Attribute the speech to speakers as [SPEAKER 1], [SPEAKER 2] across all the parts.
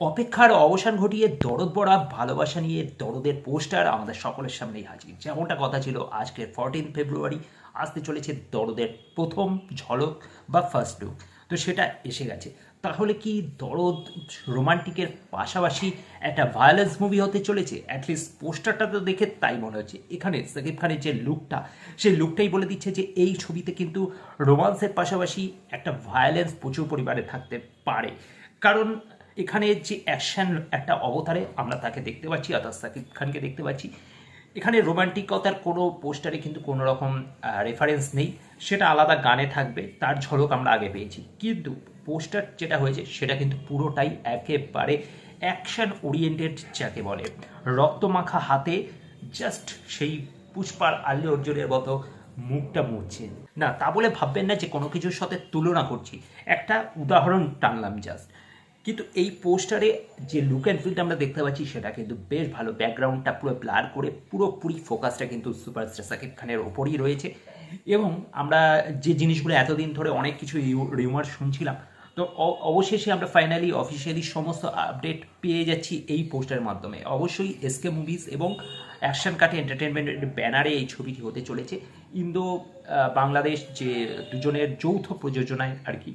[SPEAKER 1] অপেক্ষার অবসান ঘটিয়ে দরদ বড়া ভালোবাসা নিয়ে দরদের পোস্টার আমাদের সকলের সামনেই হাজির। যেমনটা কথা ছিল আজকের ফোরটিন ফেব্রুয়ারি আসতে চলেছে দরদের প্রথম ঝলক বা ফার্স্ট লুক তো সেটা এসে গেছে। তাহলে কি দরদ রোমান্টিকের পাশাপাশি একটা ভায়োলেন্স মুভি হতে চলেছে? অ্যাটলিস্ট পোস্টারটা তো দেখে তাই মনে হচ্ছে। এখানে সাকিব খানের যে লুকটা সেই লুকটাই বলে দিচ্ছে যে এই ছবিতে কিন্তু রোমান্সের পাশাপাশি একটা ভায়োলেন্স প্রচুর পরিমাণে থাকতে পারে। কারণ এখানে যে অ্যাকশন একটা অবতারে আমরা তাকে দেখতে পাচ্ছি, অর্থাৎ সাকিব খানকে দেখতে পাচ্ছি। এখানে রোমান্টিকতার কোনো পোস্টারে কিন্তু কোনো রকম রেফারেন্স নেই। সেটা আলাদা গানে থাকবে, তার ঝলক আমরা আগে পেয়েছি। কিন্তু পোস্টার যেটা হয়েছে, সেটা কিন্তু পুরোটাই একেবারে অ্যাকশন ওরিয়েন্টেড যাকে বলে। রক্তমাখা হাতে জাস্ট সেই পুষ্পার আল্লু অর্জুনের মতো মুখটা মুড়ছে না, তা বলে ভাববেন না যে কোনো কিছুর সাথে তুলনা করছি। একটা উদাহরণ টানলাম জাস্ট কিন্তু এই পোস্টারে যে লুক অ্যান্ড ফিলটা আমরা দেখতে পাচ্ছি, সেটা কিন্তু বেশ ভালো ব্যাকগ্রাউন্ডটা পুরো ব্লার করে পুরোপুরি ফোকাসটা কিন্তু সুপারস্টার সাকিব খানের ওপরই রয়েছে। এবং আমরা যে জিনিসগুলো এতদিন ধরে অনেক কিছু রিউমার শুনছিলাম, তো অবশেষে আমরা ফাইনালি অফিসিয়ালি সমস্ত আপডেট পেয়ে যাচ্ছি এই পোস্টারের মাধ্যমে। অবশ্যই এসকে মুভিজ এবং অ্যাকশন কাটে এন্টারটেনমেন্টের ব্যানারে এই ছবিটি হতে চলেছে। ইন্দো বাংলাদেশ যে দুজনের যৌথ প্রযোজনায় আর কি।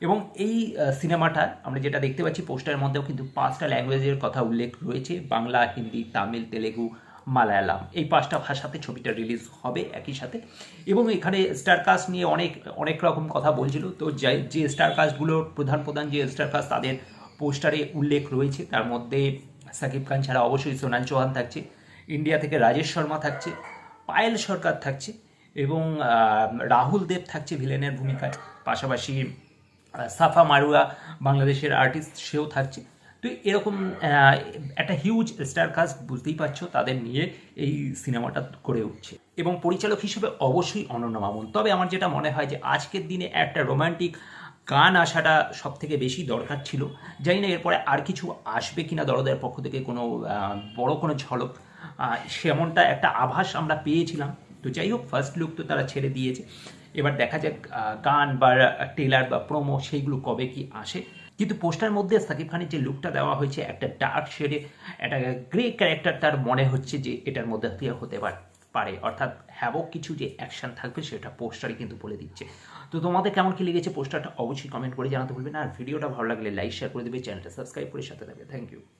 [SPEAKER 1] এবং এই সিনেমাটা আমরা যেটা দেখতে পাচ্ছি, পোস্টারের মধ্যেও কিন্তু পাঁচটা ল্যাঙ্গুয়েজের কথা উল্লেখ রয়েছে। বাংলা, হিন্দি, তামিল, তেলেগু, মালায়ালাম। এই পাঁচটা ভাষাতে ছবিটা রিলিজ হবে একই সাথে। এবং এখানে স্টার কাস্ট নিয়ে অনেক অনেক রকম কথা বলছিল। তো যে স্টার কাস্টগুলোর প্রধান প্রধান যে স্টার কাস্ট তাদের পোস্টারে উল্লেখ রয়েছে, তার মধ্যে সাকিব খান ছাড়া অবশ্যই সোনাল চৌহান থাকছে, ইন্ডিয়া থেকে রাজেশ শর্মা থাকছে, পায়েল সরকার থাকছে এবং রাহুল দেব থাকছে ভিলেনের ভূমিকায়। পাশাপাশি সাফা মারুয়া বাংলাদেশের আর্টিস্ট সেও থাকছে। তো এরকম একটা হিউজ স্টার কাস্ট বুঝতেই পারছ, তাদের নিয়ে এই সিনেমাটা করে উঠছে। এবং পরিচালক হিসেবে অবশ্যই অনন্য মামুন। তবে আমার যেটা মনে হয় যে আজকের দিনে একটা রোমান্টিক গান আসাটা সব থেকে বেশি দরকার ছিল। জানি না এরপরে আর কিছু আসবে কিনা দরদের পক্ষ থেকে কোনো বড় কোনো ঝলক। সেমনটা একটা আভাস আমরা পেয়েছিলাম। তো যাই হোক ফার্স্ট লুক তো তারা ছেড়ে দিয়েছে। এবার দেখা যাক গান বা ট্রেলার বা প্রোমো সেইগুলো কবে কি আসে। কিন্তু পোস্টার মধ্যে সাকিব খানের যে লুকটা দেওয়া হয়েছে, একটা ডার্ক শেডে একটা গ্রে ক্যারেক্টার তার মনে হচ্ছে যে এটার মধ্যে দিয়ে হতে পারে পারে। অর্থাৎ হ্যাবক কিছু যে অ্যাকশন থাকবে, সেটা পোস্টারে কিন্তু বলে দিচ্ছে। তো তোমাদের কেমন কি লেগেছে পোস্টারটা অবশ্যই কমেন্ট করে জানাতে ভুলবে না। আর ভিডিওটা ভালো লাগলে লাইক শেয়ার করে দেবে। চ্যানেলটা সাবস্ক্রাইব করে সাথে থাকবে। Thank you